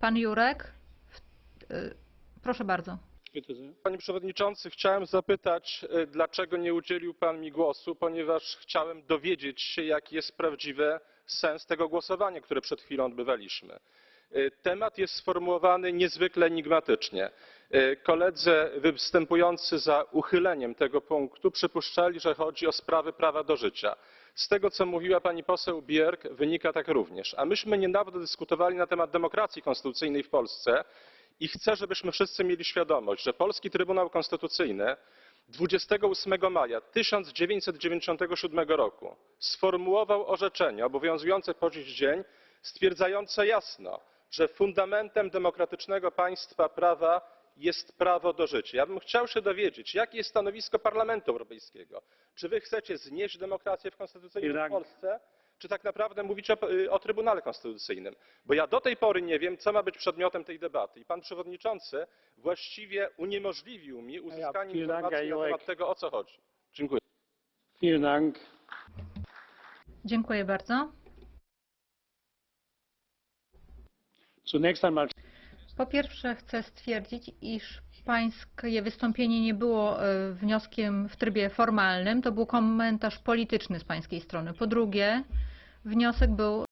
Pan Jurek? Y, Proszę bardzo. Panie Przewodniczący, chciałem zapytać, e, dlaczego nie udzielił Pan mi głosu, ponieważ chciałem dowiedzieć się, jaki jest prawdziwy sens tego głosowania, które przed chwilą odbywaliśmy. E, Temat jest sformułowany niezwykle enigmatycznie. E, Koledzy występujący za uchyleniem tego punktu przypuszczali, że chodzi o sprawy prawa do życia. Z tego, co mówiła pani poseł Bierk, wynika tak również. A myśmy niedawno dyskutowali na temat demokracji konstytucyjnej w Polsce i chcę, żebyśmy wszyscy mieli świadomość, że Polski Trybunał Konstytucyjny 28 maja 1997 roku sformułował orzeczenie obowiązujące po dziś dzień, stwierdzające jasno, że fundamentem demokratycznego państwa prawa jest prawo do życia. Ja bym chciał się dowiedzieć, jakie jest stanowisko Parlamentu Europejskiego. Czy wy chcecie znieść demokrację w konstytucyjnej Vielen Dank. Polsce? Czy tak naprawdę mówicie o, o Trybunale Konstytucyjnym? Bo ja do tej pory nie wiem, co ma być przedmiotem tej debaty. I pan przewodniczący właściwie uniemożliwił mi uzyskanie Dank, informacji na temat tego, o co chodzi. Dziękuję. Dziękuję bardzo. Po pierwsze chcę stwierdzić, iż pańskie wystąpienie nie było e, wnioskiem w trybie formalnym, to był komentarz polityczny z pańskiej strony. Po drugie, wniosek był